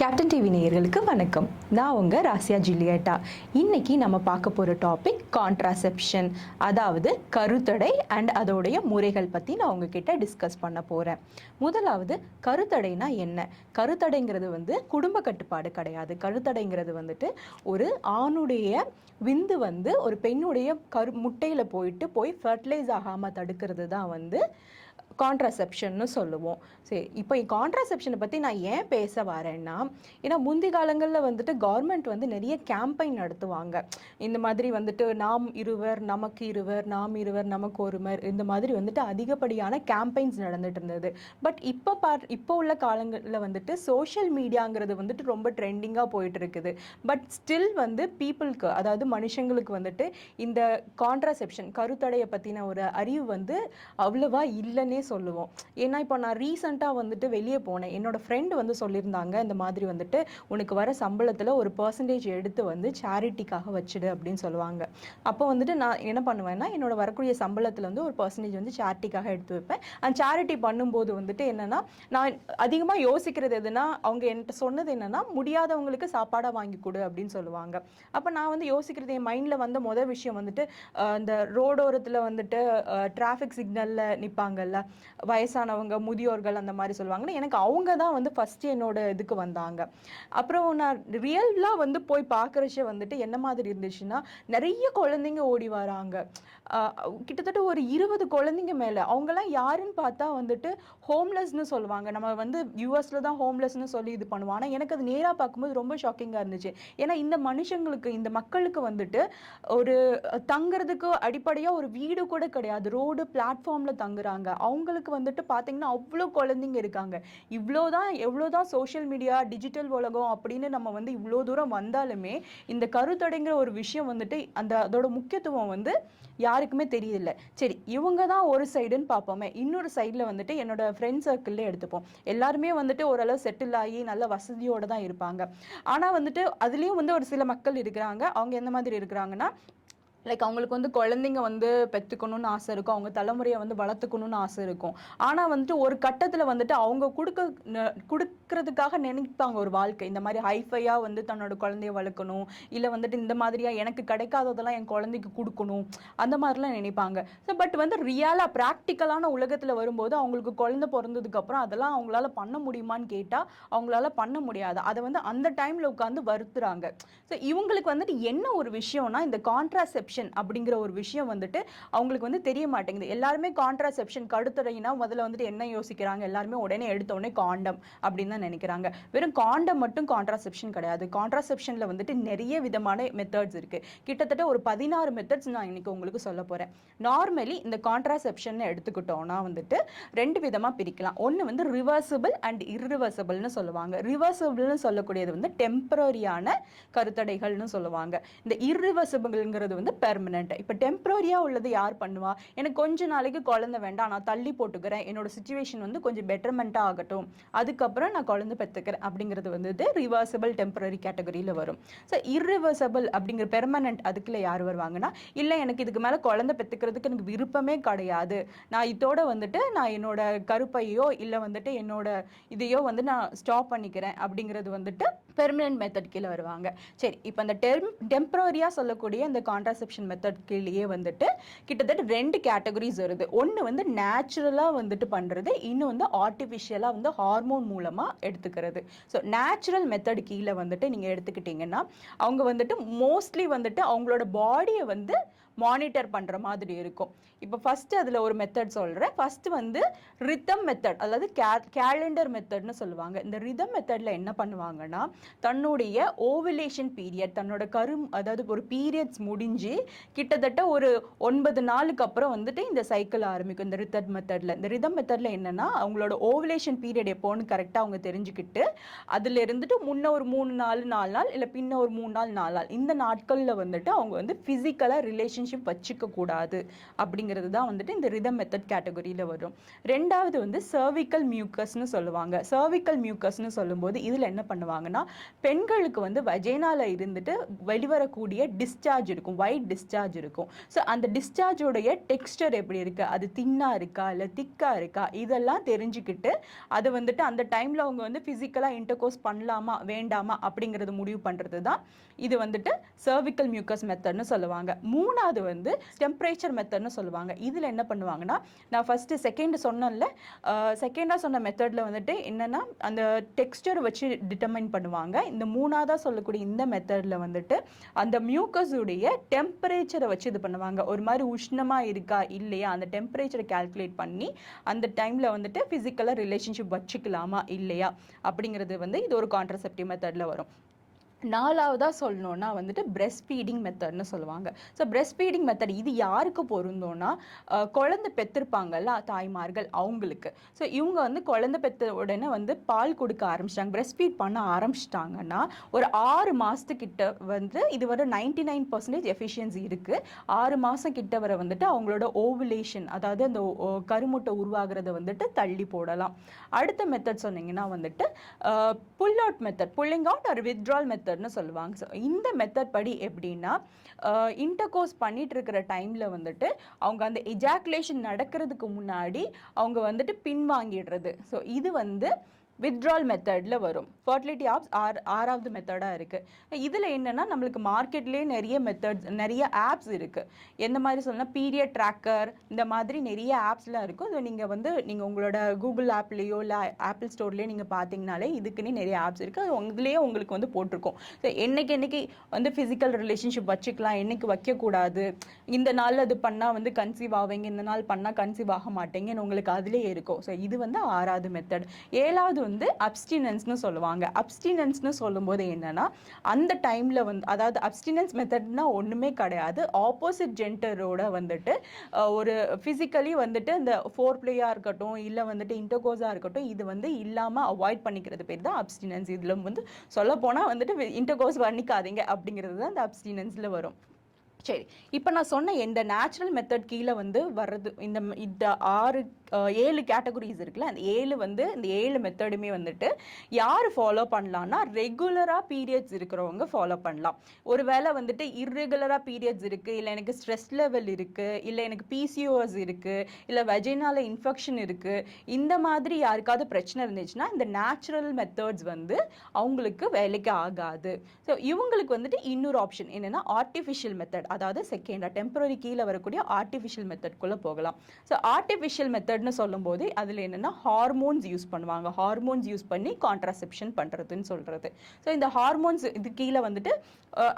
Captain TV நேயர்களுக்கு வணக்கம். நான் உங்கள் ராசியா ஜூலியட்டா. இன்னைக்கு நம்ம பார்க்க போகிற டாபிக் கான்ட்ராசெப்ஷன் அதாவது கருத்தடை அண்ட் அதோடைய முறைகள் பற்றி நான் உங்ககிட்ட டிஸ்கஸ் பண்ண போகிறேன் முதலாவது கருத்தடைனா என்ன? கருத்தடைங்கிறது வந்து குடும்ப கட்டுப்பாடு கிடையாது. கருத்தடைங்கிறது வந்துட்டு ஒரு ஆணுடைய விந்து வந்து ஒரு பெண்ணுடைய கரு முட்டையில் போயிட்டு போய் ஃபர்டிலைஸ் ஆகாமல் தடுக்கிறது தான் வந்து கான்ட்ராசெப்ஷன்னு சொல்லுவோம். சரி இப்போ கான்ட்ராசெப்ஷனை பற்றி நான் ஏன் பேச வரேன்னா ஏன்னா முந்தி காலங்களில் வந்துட்டு கவர்மெண்ட் வந்து நிறைய கேம்பெயின் நடத்துவாங்க. இந்த மாதிரி வந்துட்டு நாம் இருவர் நமக்கு இருவர் நாம் இருவர் நமக்கு ஒருவர் இந்த மாதிரி வந்துட்டு அதிகப்படியான கேம்பெயின்ஸ் நடந்துட்டு இருந்தது. பட் இப்போ பார் இப்போ உள்ள காலங்களில் வந்துட்டு சோஷியல் மீடியாங்கிறது வந்துட்டு ரொம்ப ட்ரெண்டிங்காக போயிட்டு இருக்குது. பட் ஸ்டில் வந்து பீப்புளுக்கு அதாவது மனுஷங்களுக்கு வந்துட்டு இந்த கான்ட்ராசெப்ஷன் கருத்தடையை பற்றின ஒரு அறிவு வந்து அவ்வளவா இல்லைன்னே சொல்லுவோம். ஏன்னா இப்போ நான் ரீசெண்டாக வந்துட்டு வெளியே போனேன். என்னோட ஃப்ரெண்டு வந்து சொல்லியிருந்தாங்க இந்த மாதிரி வந்துட்டு உனக்கு வர சம்பளத்தில் ஒரு பர்சன்டேஜ் எடுத்து வந்து சேரிட்டிக்காக வச்சுடு அப்படின்னு சொல்லுவாங்க. அப்போ வந்துட்டு நான் என்ன பண்ணுவேன்னா என்னோட வரக்கூடிய சம்பளத்தில் வந்து ஒரு பர்சன்டேஜ் வந்து சேரிட்டிக்காக எடுத்து வைப்பேன். அந்த சேரிட்டி பண்ணும்போது வந்துட்டு என்னன்னா நான் அதிகமாக யோசிக்கிறது எதுனா அவங்க என்கிட்ட சொன்னது என்னன்னா முடியாதவங்களுக்கு சாப்பாடாக வாங்கி கொடு அப்படின்னு சொல்லுவாங்க. அப்போ நான் வந்து யோசிக்கிறது என் மைண்டில் வந்த முதல் விஷயம் வந்துட்டு இந்த ரோடோரத்தில் வந்துட்டு டிராஃபிக் சிக்னலில் நிற்பாங்கல்ல வயசானவங்க முதியோர்கள் அந்த மாதிரி சொல்லுவாங்கன்னா எனக்கு அவங்க தான் வந்து ஃபஸ்ட்டு என்னோட இதுக்கு வந்தாங்க. அப்புறம் நான் ரியலாக வந்து போய் பார்க்குறச்ச வந்துட்டு என்ன மாதிரி இருந்துச்சுன்னா நிறைய குழந்தைங்க ஓடி வராங்க. கிட்டத்தட்ட ஒரு இருபது குழந்தைங்க மேலே. அவங்கெல்லாம் யாருன்னு பார்த்தா வந்துட்டு ஹோம்லெஸ்னு சொல்லுவாங்க. நம்ம வந்து யூஎஸில் தான் ஹோம்லெஸ்னு சொல்லி இது பண்ணுவோம். ஆனால் எனக்கு அது நேராக பார்க்கும்போது ரொம்ப ஷாக்கிங்காக இருந்துச்சு. ஏன்னா இந்த மனுஷங்களுக்கு இந்த மக்களுக்கு வந்துட்டு ஒரு தங்குறதுக்கு அடிப்படையாக ஒரு வீடு கூட கிடையாது. ரோடு பிளாட்ஃபார்மில் தங்குறாங்க. அவங்களுக்கு வந்துட்டு பார்த்தீங்கன்னா அவ்வளோ குழந்தைங்க இருக்காங்க. இவ்வளோ தான் எவ்வளோ தான் சோஷியல் மீடியா டிஜிட்டல் உலகம் அப்படின்னு நம்ம வந்து இவ்வளோ தூரம் வந்தாலுமே இந்த கருத்தடைங்கிற ஒரு விஷயம் வந்துட்டு அந்த அதோட முக்கியத்துவம் வந்து யாருக்குமே தெரியல சரி இவங்க தான் ஒரு சைடுன்னு பார்ப்போமே. இன்னொரு சைடில் வந்துட்டு என்னோட ஃப்ரெண்ட் சர்க்கிளில் எடுத்துப்போம். எல்லாருமே வந்துட்டு ஓரளவு செட்டில் ஆகி நல்ல வசதியோடு தான் இருப்பாங்க. ஆனால் வந்துட்டு அதுலேயும் வந்து ஒரு சில மக்கள் இருக்கிறாங்க. அவங்க எந்த மாதிரி இருக்கிறாங்கன்னா லைக் அவங்களுக்கு வந்து குழந்தைங்க வந்து பெற்றுக்கணும்னு ஆசை இருக்கும். அவங்க தலைமுறையை வந்து வளர்த்துக்கணும்னு ஆசை இருக்கும். ஆனால் வந்துட்டு ஒரு கட்டத்தில் வந்துட்டு அவங்க கொடுக்க ந- கொடுக்கறதுக்காக நினைப்பாங்க ஒரு வாழ்க்கை. இந்த மாதிரி ஹைஃபையாக வந்து தன்னோட குழந்தைய வளர்க்கணும். இல்லை வந்துட்டு இந்த மாதிரியா எனக்கு கிடைக்காததெல்லாம் என் குழந்தைக்கு கொடுக்கணும். அந்த மாதிரிலாம் நினைப்பாங்க. ஸோ பட் வந்து ரியலாக ப்ராக்டிக்கலான உலகத்தில் வரும்போது அவங்களுக்கு குழந்தை பிறந்ததுக்கப்புறம் அதெல்லாம் அவங்களால பண்ண முடியுமான்னு கேட்டால் அவங்களால பண்ண முடியாது. அதை வந்து அந்த டைமில் உட்காந்து வருத்துறாங்க. ஸோ இவங்களுக்கு வந்துட்டு என்ன ஒரு விஷயம்னா இந்த கான்ட்ராசெப்ஷன் அப்படிங்கிற ஒரு விஷயம் வந்துட்டு அவங்களுக்கு வந்து தெரிய மாட்டேங்குது. எல்லாருமே கான்ட்ராசெப்ஷன் கடுத்துறையினா முதல்ல வந்துட்டு என்ன யோசிக்கிறாங்க? எல்லாருமே உடனே எடுத்த உடனே காண்டம் அப்படின்னு தான் நினைக்கிறாங்க. வெறும் காண்டம் மட்டும் கான்ட்ராசெப்ஷன் கிடையாது. கான்ட்ராசெப்ஷனில் வந்துட்டு நிறைய விதமான மெத்தட்ஸ் இருக்கு. கிட்டத்தட்ட ஒரு பதினாறு மெத்தட்ஸ் நான் இன்னைக்கு உங்களுக்கு சொல்ல போறேன். நார்மலி இந்த கான்ட்ராசெப்ஷன் எடுத்துக்கிட்டோம்னா வந்துட்டு ரெண்டு விதமாக பிரிக்கலாம். ஒன்று வந்து ரிவர்சிபிள் அண்ட் இர்ரிவர்சிபிள்னு சொல்லுவாங்க. ரிவர்சிபிள்னு சொல்லக்கூடியது வந்து டெம்பரரியான கருத்தடைகள்னு சொல்லுவாங்க. இந்த இர்ரிவர்சிபிள்ங்கிறது வந்து பெர்மனெண்ட் இப்போ டெம்பரரியாக உள்ளது யார் பண்ணுவா? எனக்கு கொஞ்ச நாளைக்கு குழந்தை வேண்டாம். நான் தள்ளி போட்டுக்கிறேன். என்னோட சுச்சுவேஷன் வந்து கொஞ்சம் பெட்டர்மெண்ட்டாக ஆகட்டும். அதுக்கப்புறம் நான் குழந்தை பெற்றுக்கிறேன் அப்படிங்கிறது வந்து ரிவர்சபிள் டெம்பரரி கேட்டகரியில் வரும். ஸோ இரிவர்சபிள் அப்படிங்கிற பெர்மனெண்ட் அதுக்குள்ள யார் வருவாங்கன்னா இல்லை எனக்கு இதுக்கு மேலே குழந்தை பெற்றுக்கிறதுக்கு எனக்கு விருப்பமே கிடையாது. நான் இதோட வந்துட்டு நான் என்னோட கருப்பையோ இல்லை வந்துட்டு என்னோட இதையோ வந்து நான் ஸ்டாப் பண்ணிக்கிறேன். அப்படிங்கிறது வந்துட்டு பெர்மனன்ட் மெத்தட் கீழே வருவாங்க. சரி இப்போ அந்த டெம் டெம்பரரியாக சொல்லக்கூடிய இந்த கான்ட்ராசெப்ஷன் மெத்தட் கீழேயே வந்துட்டு கிட்டத்தட்ட ரெண்டு கேட்டகரிஸ் வருது. ஒன்று வந்து நேச்சுரலாக வந்துட்டு பண்ணுறது இன்னும் வந்து ஆர்டிஃபிஷியலாக வந்து ஹார்மோன் மூலமாக எடுத்துக்கிறது. ஸோ நேச்சுரல் மெத்தட் கீழே வந்துட்டு நீங்கள் எடுத்துக்கிட்டிங்கன்னா அவங்க வந்துட்டு மோஸ்ட்லி வந்துட்டு அவங்களோட பாடியை வந்து மானிட்டர் பண்ணுற மாதிரி இருக்கும். இப்போ ஃபஸ்ட்டு அதில் ஒரு மெத்தட் சொல்கிறேன் ஃபஸ்ட்டு வந்து ரிதம் மெத்தட் அதாவது கே கேலண்டர் மெத்தட்னு சொல்லுவாங்க. இந்த ரிதம் மெத்தடில் என்ன பண்ணுவாங்கன்னா தன்னுடைய ஓவிலேஷன் பீரியட் தன்னோட கரு அதாவது ஒரு பீரியட்ஸ் முடிஞ்சு கிட்டத்தட்ட ஒரு ஒன்பது நாளுக்கு அப்புறம் வந்துட்டு இந்த சைக்கிள் ஆரம்பிக்கும் இந்த ரித்தட் மெத்தடில் இந்த ரிதம் மெத்தடில் என்னன்னா அவங்களோட ஓவிலேஷன் பீரியட் எப்போன்னு கரெக்டாக அவங்க தெரிஞ்சுக்கிட்டு அதில் இருந்துட்டு முன்ன ஒரு மூணு நாள் நாலு நாள் இல்லை பின்ன ஒரு மூணு நாள் நாலு நாள் இந்த நாட்களில் வந்துட்டு அவங்க வந்து ஃபிசிக்கலாக ரிலேஷன் ரிலேஷன்ஷிப் வச்சுக்க கூடாது அப்படிங்கிறது தான் வந்துட்டு இந்த ரிதம் மெத்தட் கேட்டகரியில் வரும். ரெண்டாவது வந்து சர்விக்கல் மியூக்கஸ்னு சொல்லுவாங்க. சர்விக்கல் மியூக்கஸ்னு சொல்லும்போது இதில் என்ன பண்ணுவாங்கன்னா பெண்களுக்கு வந்து வஜைனால இருந்துட்டு வெளிவரக்கூடிய டிஸ்சார்ஜ் இருக்கும். ஒயிட் டிஸ்சார்ஜ் இருக்கும். ஸோ அந்த டிஸ்சார்ஜோடைய டெக்ஸ்டர் எப்படி இருக்கு? அது தின்னா இருக்கா? இல்லை திக்கா இருக்கா? இதெல்லாம் தெரிஞ்சுக்கிட்டு அது வந்துட்டு அந்த டைம்ல அவங்க வந்து ஃபிசிக்கலாக இன்டர்கோர்ஸ் பண்ணலாமா? வேண்டாமா? அப்படிங்கிறது முடிவு பண்ணுறது தான் இது வந்துட்டு சர்விக்கல் மியூக்கஸ் மெத்தட்னு சொல்லுவாங்க. மூணாவது வந்து டெம்பரேச்சர் மெத்தட்னு சொல்லுவாங்க. இதில் என்ன பண்ணுவாங்கன்னா நான் ஃபஸ்ட்டு செகண்ட் சொன்னேன்ல செகண்டாக சொன்ன மெத்தடில் வந்துட்டு என்னன்னா அந்த டெக்ஸ்டர் வச்சு டிட்டர்மைன் பண்ணுவாங்க. இந்த மூணாவதாக சொல்லக்கூடிய இந்த மெத்தடில் வந்துட்டு அந்த மியூக்கஸுடைய டெம்பரேச்சரை வச்சு இது பண்ணுவாங்க. ஒரு மாதிரி உஷ்ணமாக இருக்கா இல்லையா அந்த டெம்பரேச்சரை கால்குலேட் பண்ணி அந்த டைமில் வந்துட்டு ஃபிசிக்கலாக ரிலேஷன்ஷிப் வச்சுக்கலாமா இல்லையா அப்படிங்கிறது வந்து இது ஒரு கான்ட்ரசெப்டிவ் மெத்தடில் வரும். நாலாவதாக சொல்லணும்னா வந்துட்டு பிரெஸ்ட் ஃபீடிங் மெத்தட்னு சொல்லுவாங்க. ஸோ பிரெஸ்ட் ஃபீடிங் மெத்தட் இது யாருக்கு பொருந்தோன்னா குழந்தை பெற்றிருப்பாங்கல்ல தாய்மார்கள் அவங்களுக்கு. ஸோ இவங்க வந்து குழந்தை பெற்ற உடனே வந்து பால் கொடுக்க ஆரம்பிச்சிட்டாங்க. பிரெஸ்ட் ஃபீட் பண்ண ஆரம்பிச்சிட்டாங்கன்னா ஒரு ஆறு மாதத்துக்கிட்ட வந்து இது வர நைன்டி நைன் பர்சன்டேஜ் எஃபிஷியன்சி இருக்குது ஆறு மாதம் கிட்ட வரை வந்துட்டு அவங்களோட ஓவுலேஷன் அதாவது அந்த ஓ- கருமுட்டை உருவாகிறத வந்துட்டு தள்ளி போடலாம். அடுத்த மெத்தட் சொன்னீங்கன்னா வந்துட்டு pull out method pulling out ஒரு வித்ட்ரால் மெத்தட்னு சொல்லுவாங்க. ஸோ இந்த மெத்தட் படி எப்படின்னா இன்டர்கோர்ஸ் பண்ணிட்டு இருக்கிற டைமில் வந்துட்டு அவங்க அந்த எஜாக்குலேஷன் நடக்கிறதுக்கு முன்னாடி அவங்க வந்துட்டு பின்வாங்கிடுறது. ஸோ இது வந்து வித்ட்ரால் மெத்தடில் வரும். ஃபர்டிலிட்டி ஆப்ஸ் ஆர் ஆறாவது மெத்தடாக இருக்குது இதில் என்னென்னா நம்மளுக்கு மார்க்கெட்லேயே நிறைய மெத்தட்ஸ் நிறைய ஆப்ஸ் இருக்குது எந்த மாதிரி சொல்லலாம் பீரியட் ட்ராக்கர் இந்த மாதிரி நிறைய ஆப்ஸ்லாம் இருக்கும். ஸோ நீங்கள் வந்து நீங்கள் உங்களோட கூகுள் ஆப்லேயோ இல்லை ஆப்பிள் ஸ்டோர்லேயோ நீங்கள் பார்த்தீங்கனாலே இதுக்குன்னே நிறைய ஆப்ஸ் இருக்குது அது இதுலேயே உங்களுக்கு வந்து போட்டிருக்கும். ஸோ என்னைக்கு என்னைக்கு வந்து ஃபிசிக்கல் ரிலேஷன்ஷிப் வச்சுக்கலாம் என்னைக்கு வைக்கக்கூடாது இந்த நாள் அது பண்ணால் வந்து கன்சீவ் ஆவீங்க இந்த நாள் பண்ணால் கன்சீவ் ஆக மாட்டேங்கன்னு உங்களுக்கு அதுலேயே இருக்கும். ஸோ இது வந்து ஆறாவது மெத்தட் ஏழாவது வந்து அப்ஸ்டினன்ஸ்னு சொல்லுவாங்க. அப்ஸ்டினன்ஸ்னு சொல்லும்போது என்னன்னா அந்த டைமில் வந்து அதாவது அப்ஸ்டினன்ஸ் மெத்தட்னா ஒன்றுமே கிடையாது. ஆப்போசிட் ஜென்டரோட வந்துட்டு ஒரு ஃபிசிக்கலி வந்துட்டு இந்த ஃபோர் பிளேயாக இருக்கட்டும் இல்லை வந்துட்டு இன்டர்கோஸாக இருக்கட்டும் இது வந்து இல்லாமல் அவாய்ட் பண்ணிக்கிறது பேர் தான் அப்ஸ்டினன்ஸ் இதில் வந்து சொல்ல போனால் வந்துட்டு இன்டர்கோஸ் பண்ணிக்காதீங்க அப்படிங்கிறது தான் அந்த அப்ஸ்டினன்ஸில் வரும். சரி இப்போ நான் சொன்ன இந்த நேச்சுரல் மெத்தட் கீழே வந்து வர்றது இந்த இந்த ஆறு ஏழு கேட்டகரிஸ் இருக்குல்ல அந்த ஏழு வந்து இந்த ஏழு மெத்தடுமே வந்துட்டு யார் ஃபாலோ பண்ணலான்னா ரெகுலராக பீரியட்ஸ் இருக்கிறவங்க ஃபாலோ பண்ணலாம். ஒரு வேளை வந்துட்டு இர்ரெகுலராக பீரியட்ஸ் இருக்குது இல்லை எனக்கு ஸ்ட்ரெஸ் லெவல் இருக்குது இல்லை எனக்கு பிசிஓஎஸ் இருக்குது இல்லை வெஜினால இன்ஃபெக்ஷன் இருக்குது இந்த மாதிரி யாருக்காவது பிரச்சனை இருந்துச்சுன்னா இந்த நேச்சுரல் மெத்தட்ஸ் வந்து அவங்களுக்கு வேலைக்கு ஆகாது. ஸோ இவங்களுக்கு வந்துட்டு இன்னொரு ஆப்ஷன் என்னன்னா ஆர்டிஃபிஷியல் மெத்தட் அதாவது செகண்டாக டெம்பரரி கீழே வரக்கூடிய ஆர்டிஃபிஷியல் மெத்தட்குள்ளே போகலாம். ஸோ ஆர்டிஃபிஷியல் மெத்தட்னு சொல்லும்போது அதில் என்னென்னா ஹார்மோன்ஸ் யூஸ் பண்ணுவாங்க. ஹார்மோன்ஸ் யூஸ் பண்ணி கான்ட்ராசெப்ஷன் பண்ணுறதுன்னு சொல்கிறது ஸோ இந்த ஹார்மோன்ஸ் இது கீழே வந்துட்டு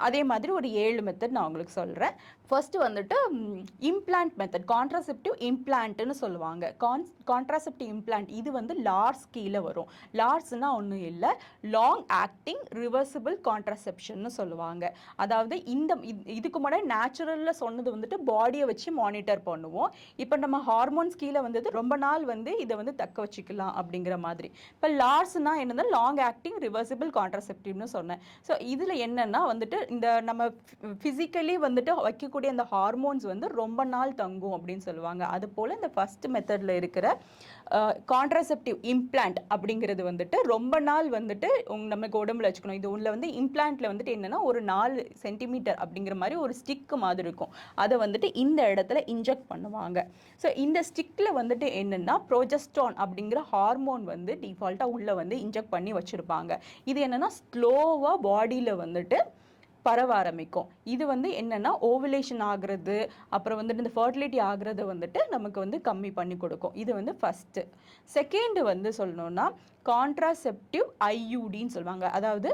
அதே மாதிரி ஒரு ஏழு மெத்தட் நான் உங்களுக்கு சொல்கிறேன் ஃபர்ஸ்ட் வந்துட்டு இம்ப்ளான்ட் மெத்தட் கான்ட்ராசெப்டிவ் இம்ப்ளான்ட்னு சொல்லுவாங்க. கான் கான்ட்ராசெப்டிவ் இம்ப்ளான்ட் இது வந்து லார்ஸ் கீழே வரும். லார்ஸ்னால் ஒன்றும் இல்லை லாங் ஆக்டிங் ரிவர்சிபிள் கான்ட்ராசெப்ஷன்னு சொல்லுவாங்க. அதாவது இந்த இதுக்கு முன்னாடி நேச்சுரலில் சொன்னது வந்துட்டு பாடியை வச்சு மானிட்டர் பண்ணுவோம். இப்போ நம்ம ஹார்மோன்ஸ் கீழே வந்தது ரொம்ப நாள் வந்து இதை வந்து தக்க வச்சுக்கலாம் அப்படிங்கிற மாதிரி. இப்போ லார்ஸ்னா என்னன்னா லாங் ஆக்டிங் ரிவர்சிபிள் கான்ட்ரசெப்டிவ்னு சொன்னேன். ஸோ இதில் என்னன்னா வந்துட்டு இந்த நம்ம ஃபிசிக்கலி வந்துட்டு வைக்கக்கூடிய அந்த ஹார்மோன்ஸ் வந்து ரொம்ப நாள் தங்கும் அப்படின்னு சொல்லுவாங்க. அது போல் இந்த ஃபர்ஸ்ட் மெத்தடில் இருக்கிற கான்ட்ராசெப்டிவ் இம்ப்ளான்ட் அப்படிங்கிறது வந்துட்டு ரொம்ப நாள் வந்துட்டு உங்க நமக்கு உடம்புல வச்சுக்கணும். இது உள்ள வந்து இம்ப்ளான்ட்ல வந்துட்டு என்னன்னா ஒரு நாலு சென்டிமீட்டர் அப்படிங்கிற மாதிரி ஒரு ஸ்டிக் மாதிரி இருக்கும். அதை வந்துட்டு இந்த இடத்துல இன்ஜெக்ட் பண்ணுவாங்க. ஸோ இந்த ஸ்டிக்கில் வந்துட்டு என்னன்னா ப்ரோஜெஸ்டான் அப்படிங்கிற ஹார்மோன் வந்து டிஃபால்ட்டாக உள்ள வந்து இன்ஜெக்ட் பண்ணி வச்சிருப்பாங்க. இது என்னன்னா ஸ்லோவாக பாடியில் வந்துட்டு பரவ ஆரம்பிக்கும். இது வந்து என்னன்னா ஓவலேஷன் ஆகுறது அப்புறம் வந்துட்டு இந்த ஃபர்டிலிட்டி ஆகுறத வந்துட்டு நமக்கு வந்து கம்மி பண்ணி கொடுக்கும். இது வந்து ஃபஸ்ட்டு செகண்டு வந்து சொல்லணும்னா கான்ட்ராசெப்டிவ் ஐயூடின்னு சொல்லுவாங்க. அதாவது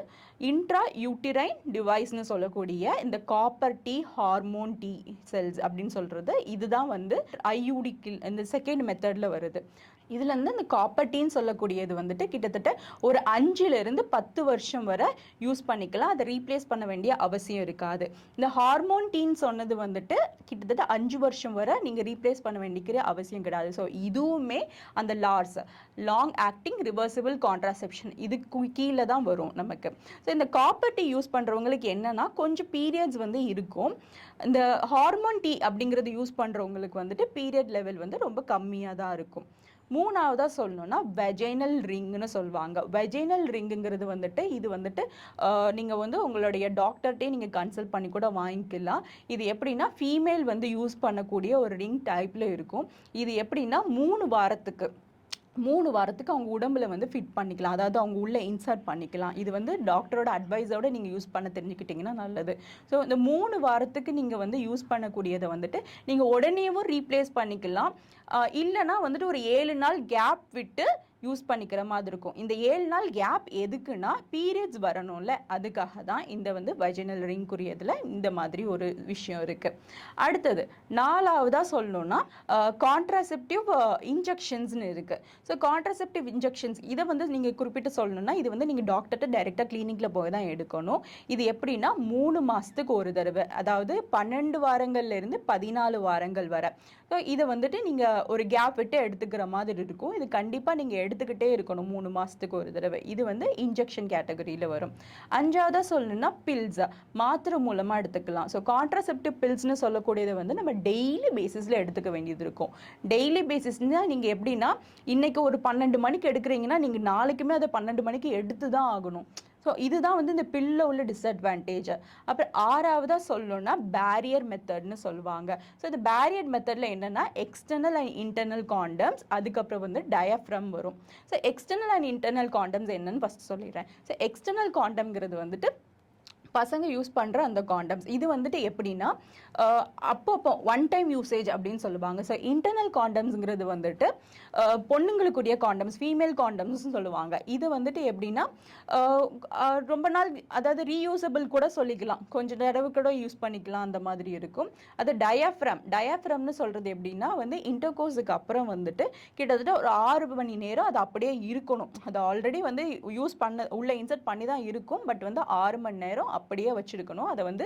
இன்ட்ரா யூட்டிரைன் டிவைஸ்னு சொல்லக்கூடிய இந்த copper T hormone T cells அப்படின்னு சொல்கிறது இதுதான் வந்து ஐயூடி இந்த செகண்ட் மெத்தடில் வருது. இதுல இருந்து இந்த காப்பர்டின்னு சொல்லக்கூடியது வந்துட்டு கிட்டத்தட்ட ஒரு அஞ்சுல இருந்து பத்து வருஷம் வரை யூஸ் பண்ணிக்கலாம். அதை ரீப்ளேஸ் பண்ண வேண்டிய அவசியம் இருக்காது. இந்த ஹார்மோன் டீன் சொன்னது வந்துட்டு கிட்டத்தட்ட அஞ்சு வருஷம் வரை நீங்க ரீப்ளேஸ் பண்ண வேண்டிக்கிற அவசியம் கிடையாது. ஸோ இதுவுமே அந்த LARCs long acting reversible contraception இதுக்கு கீழே தான் வரும் நமக்கு. ஸோ இந்த காப்பர் டீ யூஸ் பண்றவங்களுக்கு என்னன்னா கொஞ்சம் பீரியட்ஸ் வந்து இருக்கும். இந்த ஹார்மோன் டீ அப்படிங்கிறது யூஸ் பண்றவங்களுக்கு வந்துட்டு பீரியட் லெவல் வந்து ரொம்ப கம்மியாக தான் இருக்கும். மூணாவதாக சொல்லணும்னா வெஜைனல் ரிங்னு சொல்லுவாங்க. வெஜைனல் ரிங்குங்கிறது வந்துட்டு இது வந்துட்டு நீங்கள் வந்து உங்களுடைய டாக்டர்கிட்டே நீங்கள் கன்சல்ட் பண்ணி கூட வாங்கிக்கலாம். இது எப்படின்னா ஃபீமேல் வந்து யூஸ் பண்ணக்கூடிய ஒரு ரிங் டைப்பில் இருக்கும். இது எப்படின்னா மூணு வாரத்துக்கு. மூணு வாரத்துக்கு அவங்க உடம்புல வந்து ஃபிட் பண்ணிக்கலாம். அதாவது அவங்க உள்ளே இன்சர்ட் பண்ணிக்கலாம். இது வந்து டாக்டரோட அட்வைஸோட நீங்கள் யூஸ் பண்ண தெரிஞ்சுக்கிட்டிங்கன்னா நல்லது. ஸோ இந்த மூணு வாரத்துக்கு நீங்கள் வந்து யூஸ் பண்ணக்கூடியதை வந்துட்டு நீங்கள் உடனேவும் ரீப்ளேஸ் பண்ணிக்கலாம். இல்லைனா இல்லைன்னா வந்துட்டு ஒரு ஏழு நாள் கேப் விட்டு யூஸ் பண்ணிக்கிற மாதிரி இருக்கும். இந்த ஏழு நாள் கேப் எதுக்குன்னா பீரியட்ஸ் வரணும்ல. அதுக்காக தான் இந்த வந்து வஜினல் ரிங்குரியதில் இந்த மாதிரி ஒரு விஷயம் இருக்குது அடுத்தது நாலாவதாக சொல்லணும்னா கான்ட்ராசெப்டிவ் இன்ஜெக்ஷன்ஸ்னு இருக்குது ஸோ கான்ட்ராசெப்டிவ் இன்ஜெக்ஷன்ஸ் இதை வந்து நீங்கள் குறிப்பிட்டு சொல்லணும்னா இது வந்து நீங்கள் டாக்டர்கிட்ட டைரெக்டாக கிளினிக்கில் போய் தான் எடுக்கணும். இது எப்படின்னா மூணு மாதத்துக்கு ஒரு தடவை அதாவது பன்னெண்டு வாரங்கள்லேருந்து பதினாலு வாரங்கள் வரை. ஸோ இதை வந்துட்டு நீங்கள் ஒரு கேப் விட்டு எடுத்துக்கிற மாதிரி இருக்கும். இது கண்டிப்பாக நீங்கள் எடுத்துக்கிட்டே இருக்கணும். மூணு மாதத்துக்கு ஒரு தடவை. இது வந்து இன்ஜெக்ஷன் கேட்டகரியில் வரும். அஞ்சாவதாக சொல்லணும்னா பில்ஸை மாத்திரை மூலமாக எடுத்துக்கலாம். ஸோ கான்ட்ராசெப்டிவ் பில்ஸ்னு சொல்லக்கூடியதை வந்து நம்ம டெய்லி பேசிஸில் எடுத்துக்க வேண்டியது இருக்கும். டெய்லி பேசிஸ்னால் நீங்கள் எப்படின்னா இன்றைக்கி ஒரு பன்னெண்டு மணிக்கு எடுக்கிறீங்கன்னா நீங்கள் நாளைக்குமே அதை பன்னெண்டு மணிக்கு எடுத்து தான் ஆகணும். ஸோ இதுதான் வந்து இந்த பில்ல உள்ள டிஸ்அட்வான்டேஜ் அப்புறம் ஆறாவதாக சொல்லணும்னா பேரியர் மெத்தட்னு சொல்லுவாங்க. ஸோ இந்த பேரியர் மெத்தடில் என்னென்னா எக்ஸ்டர்னல் அண்ட் இன்டர்னல் காண்டம்ஸ் அதுக்கப்புறம் வந்து டயஃப்ரம் வரும். So external and internal condoms என்னன்னு ஃபஸ்ட் சொல்லிடுறேன். ஸோ எக்ஸ்டர்னல் காண்டம்ங்கிறது வந்துட்டு பசங்க யூஸ் பண்ணுற அந்த காண்டம்ஸ் இது வந்துட்டு எப்படின்னா அப்பப்போ ஒன் டைம் யூசேஜ் அப்படின்னு சொல்லுவாங்க. ஸோ இன்டர்னல் காண்டம்ஸ்ங்கிறது வந்துட்டு பொண்ணுங்களுக்குரிய காண்டம்ஸ் ஃபீமேல் காண்டம்ஸ்னு சொல்லுவாங்க. இது வந்துட்டு எப்படின்னா ரொம்ப நாள் அதாவது ரீயூசபிள் கூட சொல்லிக்கலாம். கொஞ்சம் தடவை கூட யூஸ் பண்ணிக்கலாம் அந்த மாதிரி இருக்கும். அது டயாஃப்ரம் டயாஃப்ரம்னு சொல்கிறது எப்படின்னா வந்து இன்டர்கோர்ஸுக்கு அப்புறம் வந்துட்டு கிட்டத்தட்ட ஒரு ஆறு மணி நேரம் அது அப்படியே இருக்கணும். அது ஆல்ரெடி வந்து யூஸ் பண்ண உள்ள இன்சர்ட் பண்ணி தான் இருக்கும். பட் வந்து ஆறு மணி நேரம் அப்படியே வச்சிருக்கணும். அதை வந்து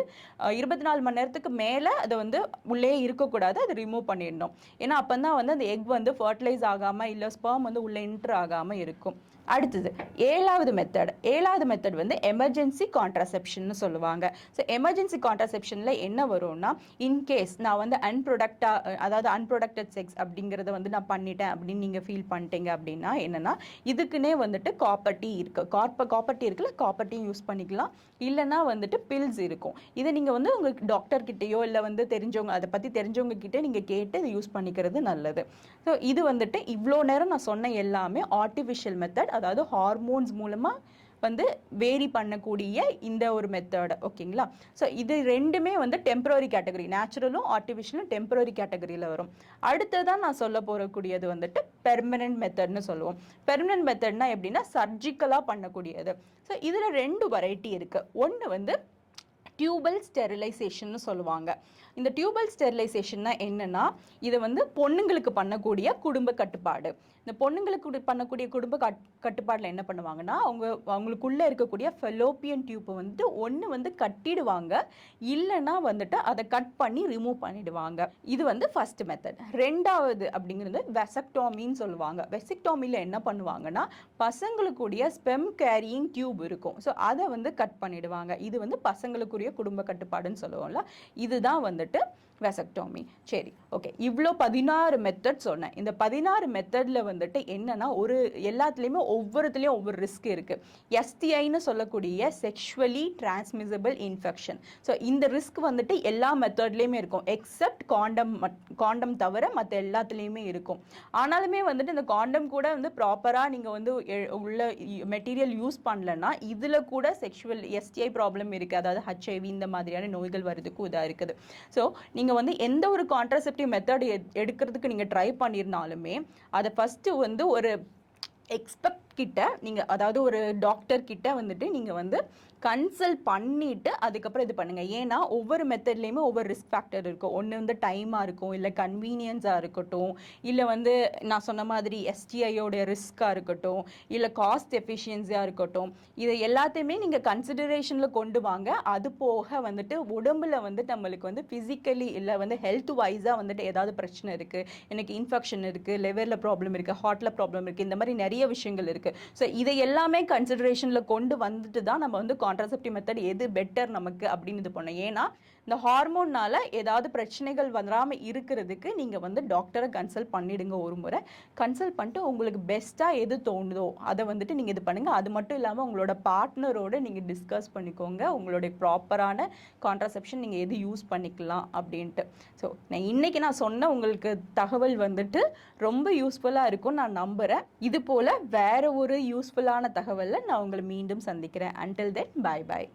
இருபத்தி நாலு மணி நேரத்துக்கு மேலே அதை வந்து உள்ளே இருக்கக்கூடாது. அதை ரிமூவ் பண்ணிடணும். ஏன்னா அப்போ தான் வந்து அந்த எக் வந்து ஃபர்டிலைஸ் ஆகாமல் இல்லை ஸ்பெர்ம் வந்து உள்ளே இன்டர் ஆகாமல் இருக்கும். அடுத்தது ஏழாவது மெத்தட் ஏழாவது மெத்தட் வந்து எமர்ஜென்சி கான்ட்ராசெப்ஷன்னு சொல்லுவாங்க. ஸோ எமர்ஜென்சி கான்ட்ராசெப்ஷனில் என்ன வரும்னா இன்கேஸ் நான் வந்து அன்ப்ரொடக்டா அதாவது அன்ப்ரொடக்டட் செக்ஸ் அப்படிங்கிறத வந்து நான் பண்ணிட்டேன் அப்படின்னு நீங்கள் ஃபீல் பண்ணிட்டீங்க அப்படின்னா என்னன்னா இதுக்குன்னே வந்துட்டு காப்பர்ட்டி இருக்கு. காப்ப காப்பர்ட்டி இருக்குல்ல காப்பர்ட்டியும் யூஸ் பண்ணிக்கலாம். இல்லைன்னா வந்துட்டு பில்ஸ் இருக்கும். இதை நீங்கள் வந்து உங்களுக்கு டாக்டர் கிட்டேயோ இல்லை வந்து தெரிஞ்சவங்க அதை பற்றி தெரிஞ்சவங்க கிட்டே நீங்கள் கேட்டு இதை யூஸ் பண்ணிக்கிறது நல்லது. ஸோ இது வந்துட்டு இவ்வளோ நேரம் நான் சொன்ன எல்லாமே ஆர்டிஃபிஷியல் மெத்தட் அதாவது ஹார்மோன்ஸ் மூலமாக வந்து வேரி பண்ணக்கூடிய இந்த ஒரு மெத்தட் ஓகேங்களா ஸோ இது ரெண்டுமே வந்து டெம்பரரி கேட்டகரி நேச்சுரலும் ஆர்டிஃபிஷியலும் டெம்பரரி கேட்டகரியில் வரும். அடுத்ததான் நான் சொல்ல போகக்கூடியது வந்துட்டு பெர்மனன்ட் மெத்தட்னு சொல்லுவோம். பெர்மனன்ட் மெத்தட்னா எப்படின்னா சர்ஜிக்கலாக பண்ணக்கூடியது. ஸோ இதில் ரெண்டு வெரைட்டி இருக்குது ஒன்று வந்து டியூபல் ஸ்டெரிலைசேஷன்னு சொல்லுவாங்க. இந்த டியூபல் ஸ்டெரிலைசேஷன்னா என்னன்னா இது வந்து பொண்ணுங்களுக்கு பண்ணக்கூடிய குடும்ப கட்டுப்பாடு. இந்த பொண்ணுங்களுக்கு பண்ணக்கூடிய குடும்ப கட் கட்டுப்பாடில் என்ன பண்ணுவாங்கன்னா அவங்க அவங்களுக்குள்ளே இருக்கக்கூடிய ஃபெலோப்பியன் டியூப்பை வந்து ஒன்று வந்து கட்டிடுவாங்க. இல்லைன்னா வந்துட்டு அதை கட் பண்ணி ரிமூவ் பண்ணிடுவாங்க. இது வந்து ஃபர்ஸ்ட் மெத்தட் ரெண்டாவது அப்படிங்கிறது வெசக்டாமின்னு சொல்லுவாங்க. வெசக்டாமியில் என்ன பண்ணுவாங்கன்னா பசங்களுக்குடைய ஸ்பெம் கேரியிங் டியூப் இருக்கும். ஸோ அதை வந்து கட் பண்ணிடுவாங்க. இது வந்து பசங்களுக்குரிய குடும்ப கட்டுப்பாடுன்னு சொல்லுவோம்ல. இதுதான் வந்துட்டு வெசக்டோமி சரி ஓகே இவ்வளோ பதினாறு மெத்தட் சொன்னேன். இந்த பதினாறு மெத்தடில் வந்துட்டு என்னென்னா ஒரு எல்லாத்துலேயுமே ஒவ்வொருத்துலேயும் ஒவ்வொரு ரிஸ்க் இருக்குது எஸ்டிஐன்னு சொல்லக்கூடிய செக்ஷுவலி டிரான்ஸ்மிசபிள் இன்ஃபெக்ஷன் ஸோ இந்த ரிஸ்க் வந்துட்டு எல்லா மெத்தட்லேயுமே இருக்கும். எக்ஸப்ட் காண்டம் காண்டம் தவிர மற்ற எல்லாத்துலேயுமே இருக்கும். ஆனாலுமே வந்துட்டு இந்த காண்டம் கூட வந்து ப்ராப்பராக நீங்கள் வந்து எ- உள்ள மெட்டீரியல் யூஸ் பண்ணலன்னா இதில் கூட செக்ஷுவல் எஸ்டிஐ ப்ராப்ளம் இருக்குது அதாவது ஹச்ஐவி இந்த மாதிரியான நோய்கள் வர்றதுக்கும் இதாக இருக்குது. ஸோ நீங்கள் வந்து எந்த ஒரு கான்ட்ரசெப்டிவ் மெத்தட் எடுக்கிறதுக்கு நீங்கள் ட்ரை பண்ணியிருந்தாலுமே அதை ஃபஸ்ட்டு வந்து ஒரு எக்ஸ்பெக்ட் கிட்ட நீங்கள் அதாவது ஒரு டாக்டர் கிட்ட வந்துட்டு நீங்கள் வந்து கன்சல்ட் பண்ணிவிட்டு அதுக்கப்புறம் இது பண்ணுங்கள் ஏன்னா ஒவ்வொரு மெத்தட்லேயுமே ஒவ்வொரு ரிஸ்க் ஃபேக்டர் இருக்கும் ஒன்று வந்து டைமாக இருக்கும் இல்லை கன்வீனியன்ஸாக இருக்கட்டும் இல்லை வந்து நான் சொன்ன மாதிரி எஸ்டிஐயோட ரிஸ்க்காக இருக்கட்டும் இல்லை காஸ்ட் எஃபிஷியன்சியாக இருக்கட்டும் இதை எல்லாத்தையுமே நீங்கள் கன்சிடரேஷனில் கொண்டு வாங்க. அது போக வந்துட்டு உடம்புல வந்து நம்மளுக்கு வந்து ஃபிசிக்கலி இல்லை வந்து ஹெல்த் வைஸாக வந்துட்டு ஏதாவது பிரச்சனை இருக்குது எனக்கு இன்ஃபெக்ஷன் இருக்குது லிவரில் ப்ராப்ளம் இருக்குது ஹார்ட்டில் ப்ராப்ளம் இருக்குது இந்த மாதிரி நிறைய விஷயங்கள் இருக்குது ஸோ இதை எல்லாமே கன்சிடரேஷனில் கொண்டு வந்துட்டு தான் நம்ம வந்து கான்ட்ராசெப்டிவ் மெத்தட் எது பெட்டர் நமக்கு அப்படின்னு இது பண்ணோம். ஏன்னா இந்த ஹார்மோன்னால் ஏதாவது பிரச்சனைகள் வராமல் இருக்கிறதுக்கு நீங்கள் வந்து டாக்டரை கன்சல்ட் பண்ணிடுங்க ஒரு முறை. கன்சல்ட் பண்ணிட்டு உங்களுக்கு பெஸ்ட்டாக எது தோணுதோ அதை வந்துட்டு நீங்கள் இது பண்ணுங்கள் அது மட்டும் இல்லாமல் உங்களோட பார்ட்னரோடு நீங்கள் டிஸ்கஸ் பண்ணிக்கோங்க. உங்களுடைய ப்ராப்பரான கான்ட்ராசெப்ஷன் நீங்கள் எது யூஸ் பண்ணிக்கலாம் அப்படின்ட்டு. ஸோ நான் இன்னைக்கு நான் சொன்ன உங்களுக்கு தகவல் வந்துட்டு ரொம்ப யூஸ்ஃபுல்லாக இருக்கும்னு நான் நம்புகிறேன் இது போல் வேற ஒரு யூஸ்ஃபுல்லான தகவலில் நான் உங்களை மீண்டும் சந்திக்கிறேன். அன்டில் தென் பாய் பாய்